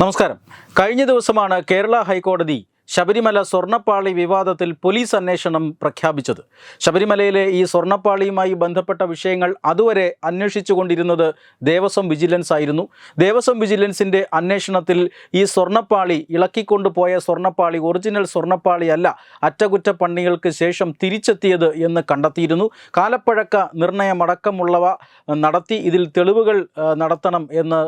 നമസ്കാരം. കഴിഞ്ഞ ദിവസമാണ് കേരള ഹൈക്കോടതി ശബരിമല സ്വർണപ്പാളി വിവാദത്തിൽ പോലീസ് അന്വേഷണം പ്രഖ്യാപിച്ചത്. ശബരിമലയിലെ ഈ സ്വർണപ്പാളിയുമായി ബന്ധപ്പെട്ട വിഷയങ്ങൾ അതുവരെ അന്വേഷിച്ചു കൊണ്ടിരുന്നത് ദേവസ്വം വിജിലൻസ് ആയിരുന്നു. ദേവസ്വം വിജിലൻസിന്റെ അന്വേഷണത്തിൽ ഈ സ്വർണപ്പാളി ഇളക്കിക്കൊണ്ടുപോയ സ്വർണപ്പാളി ഒറിജിനൽ സ്വർണപ്പാളിയല്ല അറ്റകുറ്റപ്പണികൾക്ക് ശേഷം തിരിച്ചെത്തിയത് എന്ന് കണ്ടെത്തിയിരുന്നു. കാലപ്പഴക്ക നിർണയമടക്കമുള്ളവ നടത്തി ഇതിൽ തെളിവുകൾ നടത്തണം എന്ന്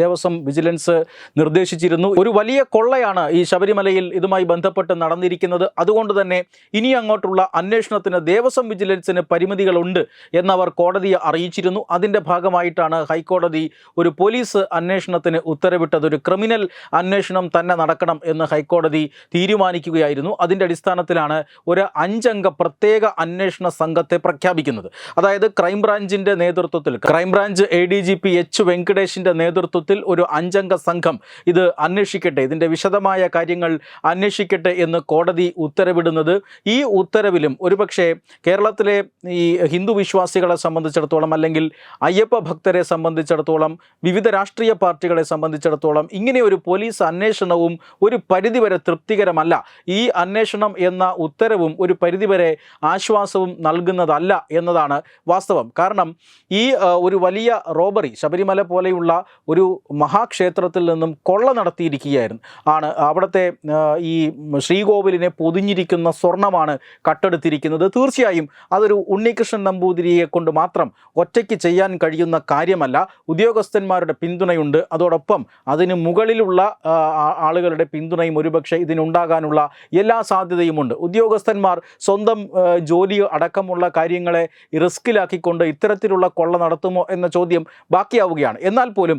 ദേവസ്വം വിജിലൻസ് നിർദ്ദേശിച്ചിരുന്നു. ഒരു വലിയ കൊള്ളയാണ് ഈ ശബരിമലയിൽ ഇതുമായി ബന്ധപ്പെട്ട് നടന്നിരിക്കുന്നത് അതുകൊണ്ട് തന്നെ ഇനി അങ്ങോട്ടുള്ള അന്വേഷണത്തിന് ദേവസ്വം വിജിലൻസിന് പരിമിതികളുണ്ട് എന്നവർ കോടതിയെ അറിയിച്ചിരുന്നു. അതിന്റെ ഭാഗമായിട്ടാണ് ഹൈക്കോടതി ഒരു പോലീസ് അന്വേഷണത്തിന് ഉത്തരവിട്ടത്. ഒരു ക്രിമിനൽ അന്വേഷണം തന്നെ നടക്കണം എന്ന് ഹൈക്കോടതി തീരുമാനിക്കുകയായിരുന്നു. അതിന്റെ അടിസ്ഥാനത്തിലാണ് ഒരു അഞ്ചംഗ പ്രത്യേക അന്വേഷണ സംഘത്തെ പ്രഖ്യാപിക്കുന്നത്. അതായത് ക്രൈംബ്രാഞ്ചിന്റെ നേതൃത്വത്തിൽ crime branch A D G P H വെങ്കടേഷിന്റെ നേതൃത്വത്തിൽ ഒരു അഞ്ചംഗ സംഘം ഇത് അന്വേഷിക്കട്ടെ. ഇതിന്റെ വിശദമായ കാര്യങ്ങൾ അന്വേഷിക്കട്ടെ എന്ന് കോടതി ഉത്തരവിടുന്നത് ഈ ഉത്തരവിലും ഒരുപക്ഷെ കേരളത്തിലെ ഈ ഹിന്ദു വിശ്വാസികളെ സംബന്ധിച്ചിടത്തോളം അല്ലെങ്കിൽ അയ്യപ്പ ഭക്തരെ സംബന്ധിച്ചിടത്തോളം വിവിധ രാഷ്ട്രീയ പാർട്ടികളെ സംബന്ധിച്ചിടത്തോളം ഇങ്ങനെ ഒരു പോലീസ് അന്വേഷണവും ഒരു പരിധിവരെ തൃപ്തികരമല്ല. ഈ അന്വേഷണം എന്ന ഉത്തരവും ഒരു പരിധിവരെ ആശ്വാസവും നൽകുന്നതല്ല എന്നതാണ് വാസ്തവം. കാരണം ഈ ഒരു വലിയ റോബറി ശബരിമല പോലെയുള്ള ഒരു മഹാക്ഷേത്രത്തിൽ നിന്നും കൊള്ള നടത്തിയിരിക്കുകയായിരുന്നു. ആണ് അവിടുത്തെ ഈ ശ്രീകോവിലിനെ പൊതിഞ്ഞിരിക്കുന്ന സ്വർണമാണ് കട്ടെടുത്തിരിക്കുന്നത്. തീർച്ചയായും അതൊരു ഉണ്ണികൃഷ്ണൻ നമ്പൂതിരിയെ കൊണ്ട് മാത്രം ഒറ്റയ്ക്ക് ചെയ്യാൻ കഴിയുന്ന കാര്യമല്ല. ഉദ്യോഗസ്ഥന്മാരുടെ പിന്തുണയുണ്ട്. അതോടൊപ്പം അതിന് മുകളിലുള്ള ആളുകളുടെ പിന്തുണയും ഒരുപക്ഷെ ഇതിനുണ്ടാകാനുള്ള എല്ലാ സാധ്യതയുമുണ്ട്. ഉദ്യോഗസ്ഥന്മാർ സ്വന്തം ജോലി അടക്കമുള്ള കാര്യങ്ങളെ റിസ്കിലാക്കിക്കൊണ്ട് ഇത്തരത്തിലുള്ള കൊള്ള നടത്തുമോ എന്ന ചോദ്യം ബാക്കിയാവുകയാണ്. എന്നാൽ പോലും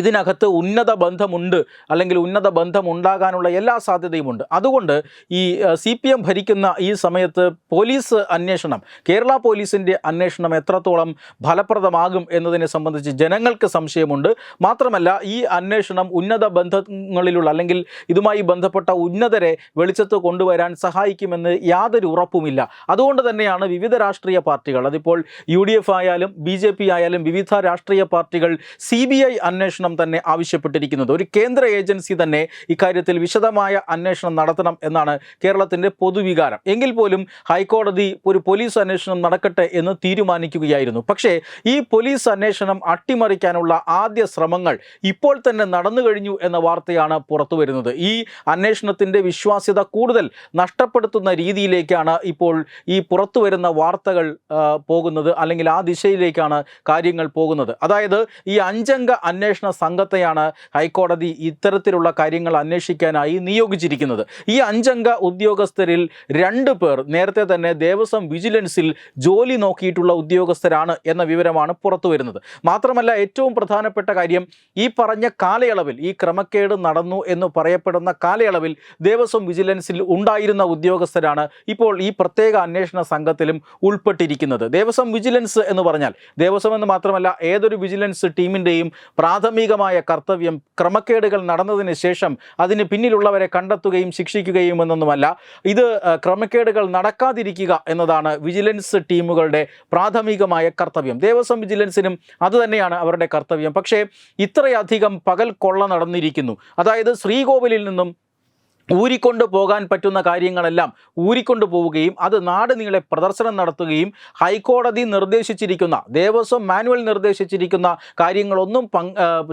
ഇതിനകത്ത് ഉന്നത ബന്ധമുണ്ട് അല്ലെങ്കിൽ ഉന്നത ബന്ധം ഉണ്ടാകാനുള്ള എല്ലാ സാധ്യതയുമുണ്ട്. അതുകൊണ്ട് ഈ സി പി എം ഭരിക്കുന്ന ഈ സമയത്ത് പോലീസ് അന്വേഷണം കേരള പോലീസിന്റെ അന്വേഷണം എത്രത്തോളം ഫലപ്രദമാകും എന്നതിനെ സംബന്ധിച്ച് ജനങ്ങൾക്ക് സംശയമുണ്ട്. മാത്രമല്ല ഈ അന്വേഷണം ഉന്നത ബന്ധങ്ങളിലുള്ള അല്ലെങ്കിൽ ഇതുമായി ബന്ധപ്പെട്ട ഉന്നതരെ വെളിച്ചത്ത് കൊണ്ടുവരാൻ സഹായിക്കുമെന്ന് യാതൊരു ഉറപ്പുമില്ല. അതുകൊണ്ട് തന്നെയാണ് വിവിധ രാഷ്ട്രീയ പാർട്ടികൾ അതിപ്പോൾ യു ആയാലും ബി ആയാലും വിവിധ രാഷ്ട്രീയ പാർട്ടികൾ സി ബി ഐ അന്വേഷണം തന്നെ ആവശ്യപ്പെട്ടിരിക്കുന്നത്. ഒരു കേന്ദ്ര ഏജൻസി തന്നെ ഇക്കാര്യത്തിൽ വിശദമായ അന്വേഷണം നടത്തണം എന്നാണ് കേരളത്തിന്റെ പൊതുവികാരം. എങ്കിൽ പോലും ഹൈക്കോടതി ഒരു പോലീസ് അന്വേഷണം നടക്കട്ടെ എന്ന് തീരുമാനിക്കുകയായിരുന്നു. പക്ഷേ ഈ പോലീസ് അന്വേഷണം അട്ടിമറിക്കാനുള്ള ആദ്യ ശ്രമങ്ങൾ ഇപ്പോൾ തന്നെ നടന്നു കഴിഞ്ഞു എന്ന വാർത്തയാണ് പുറത്തു വരുന്നത് ഈ അന്വേഷണത്തിന്റെ വിശ്വാസ്യത കൂടുതൽ നഷ്ടപ്പെടുത്തുന്ന രീതിയിലേക്കാണ് ഇപ്പോൾ ഈ പുറത്തു വരുന്ന വാർത്തകൾ പോകുന്നത്. അല്ലെങ്കിൽ ആ ദിശയിലേക്കാണ് കാര്യങ്ങൾ പോകുന്നത്. അതായത് ഈ അഞ്ചംഗ അന്വേഷണ സംഘത്തെയാണ് ഹൈക്കോടതി ഇത്തരത്തിലുള്ള കാര്യങ്ങൾ അന്വേഷിക്കാനായി നിയോഗിച്ചിരിക്കുന്നത്. ഈ അഞ്ചംഗ ഉദ്യോഗസ്ഥരിൽ രണ്ട് പേർ നേരത്തെ തന്നെ ദേവസ്വം വിജിലൻസിൽ ജോലി നോക്കിയിട്ടുള്ള ഉദ്യോഗസ്ഥരാണ് എന്ന വിവരമാണ് പുറത്തു വരുന്നത്. മാത്രമല്ല ഏറ്റവും പ്രധാനപ്പെട്ട കാര്യം ഈ പറഞ്ഞ കാലയളവിൽ ഈ ക്രമക്കേട് നടന്നു എന്ന് പറയപ്പെടുന്ന കാലയളവിൽ ദേവസ്വം വിജിലൻസിൽ ഉണ്ടായിരുന്ന ഉദ്യോഗസ്ഥരാണ് ഇപ്പോൾ ഈ പ്രത്യേക അന്വേഷണ സംഘത്തിലും ഉൾപ്പെട്ടിരിക്കുന്നത്. ദേവസ്വം വിജിലൻസ് എന്ന് പറഞ്ഞാൽ ദേവസ്വം എന്ന് മാത്രമല്ല ഏതൊരു വിജിലൻസ് ടീമിന്റെയും പ്രാഥമികമായ കർത്തവ്യം ക്രമക്കേടുകൾ നടന്നതിന് ശേഷം അതിന് പിന്നിലുള്ളവരെ കണ്ടെത്തുകയും ശിക്ഷിക്കുകയും എന്നൊന്നുമല്ല. ഇത് ക്രമക്കേടുകൾ നടക്കാതിരിക്കുക എന്നതാണ് വിജിലൻസ് ടീമുകളുടെ പ്രാഥമികമായ കർത്തവ്യം. ദേവസ്വം വിജിലൻസിനും അതുതന്നെയാണ് അവരുടെ കർത്തവ്യം. പക്ഷേ ഇത്രയധികം പകൽ കൊള്ള നടന്നിരിക്കുന്നു. അതായത് ശ്രീകോവിലിൽ നിന്നും ഊരിക്കൊണ്ട് പോകാൻ പറ്റുന്ന കാര്യങ്ങളെല്ലാം ഊരിക്കൊണ്ട് പോവുകയും അത് നാട് നീളെ പ്രദർശനം നടത്തുകയും ഹൈക്കോടതി നിർദ്ദേശിച്ചിരിക്കുന്ന ദേവസ്വം മാനുവൽ നിർദ്ദേശിച്ചിരിക്കുന്ന കാര്യങ്ങളൊന്നും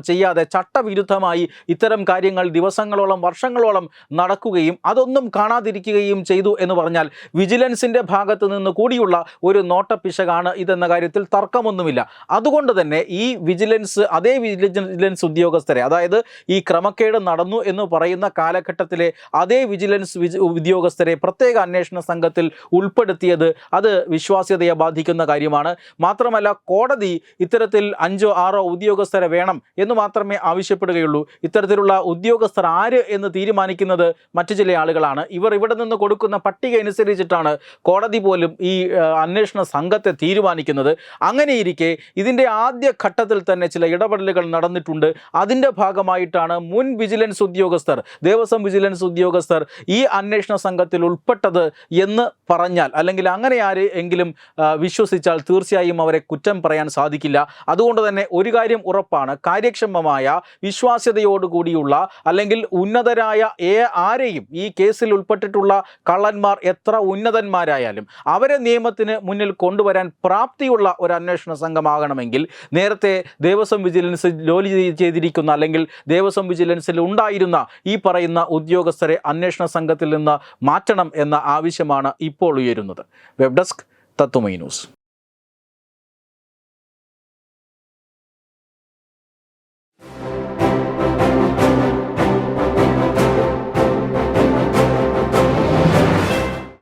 ചെയ്യാതെ ചട്ടവിരുദ്ധമായി ഇത്തരം കാര്യങ്ങൾ ദിവസങ്ങളോളം വർഷങ്ങളോളം നടക്കുകയും അതൊന്നും കാണാതിരിക്കുകയും ചെയ്തു എന്ന് പറഞ്ഞാൽ വിജിലൻസിന്റെ ഭാഗത്ത് നിന്ന് കൂടിയുള്ള ഒരു നോട്ടപ്പിശകാണ് ഇതെന്ന കാര്യത്തിൽ തർക്കമൊന്നുമില്ല. അതുകൊണ്ട് തന്നെ ഈ വിജിലൻസ് അതേ വിജിലൻസ് ഉദ്യോഗസ്ഥരെ അതായത് ഈ ക്രമക്കേട് നടന്നു എന്ന് പറയുന്ന കാലഘട്ടത്തിലെ അതേ വിജിലൻസ് വിജ ഉദ്യോഗസ്ഥരെ പ്രത്യേക അന്വേഷണ സംഘത്തിൽ ഉൾപ്പെടുത്തിയത് അത് വിശ്വാസ്യതയെ ബാധിക്കുന്ന കാര്യമാണ്. മാത്രമല്ല കോടതി ഇത്തരത്തിൽ അഞ്ചോ ആറോ ഉദ്യോഗസ്ഥരെ വേണം എന്ന് മാത്രമേ ആവശ്യപ്പെടുകയുള്ളൂ. ഇത്തരത്തിലുള്ള ഉദ്യോഗസ്ഥർ ആര് എന്ന് തീരുമാനിക്കുന്നത് മറ്റു ചില ആളുകളാണ്. ഇവർ ഇവിടെ നിന്ന് കൊടുക്കുന്ന പട്ടിക അനുസരിച്ചിട്ടാണ് കോടതി പോലും ഈ അന്വേഷണ സംഘത്തെ തീരുമാനിക്കുന്നത്. അങ്ങനെയിരിക്കെ ഇതിന്റെ ആദ്യ ഘട്ടത്തിൽ തന്നെ ചില ഇടപെടലുകൾ നടന്നിട്ടുണ്ട്. അതിന്റെ ഭാഗമായിട്ടാണ് മുൻ വിജിലൻസ് ഉദ്യോഗസ്ഥർ ദേവസ്വം വിജിലൻസ് ഉദ്യോഗസ്ഥർ ഈ അന്വേഷണ സംഘത്തിൽ ഉൾപ്പെട്ടത് എന്ന് പറഞ്ഞാൽ അല്ലെങ്കിൽ അങ്ങനെ ആര് എങ്കിലും വിശ്വസിച്ചാൽ തീർച്ചയായും അവരെ കുറ്റം പറയാൻ സാധിക്കില്ല. അതുകൊണ്ട് തന്നെ ഒരു കാര്യം ഉറപ്പാണ് കാര്യക്ഷമമായ വിശ്വാസ്യതയോടുകൂടിയുള്ള അല്ലെങ്കിൽ ഉന്നതരായ ഏ ആരെയും ഈ കേസിൽ ഉൾപ്പെട്ടിട്ടുള്ള കള്ളന്മാർ എത്ര ഉന്നതന്മാരായാലും അവരെ നിയമത്തിന് മുന്നിൽ കൊണ്ടുവരാൻ പ്രാപ്തിയുള്ള ഒരു അന്വേഷണ സംഘമാകണമെങ്കിൽ നേരത്തെ ദേവസ്വം വിജിലൻസ് ജോലി ചെയ്തിരിക്കുന്ന അല്ലെങ്കിൽ ദേവസ്വം വിജിലൻസിൽ ഉണ്ടായിരുന്ന ഈ പറയുന്ന ഉദ്യോഗസ്ഥരെ അന്വേഷണ സംഘത്തിൽ നിന്ന് മാറ്റണം എന്ന ആവശ്യമാണ് ഇപ്പോൾ ഉയരുന്നത്. Web desk Tatwamayi news.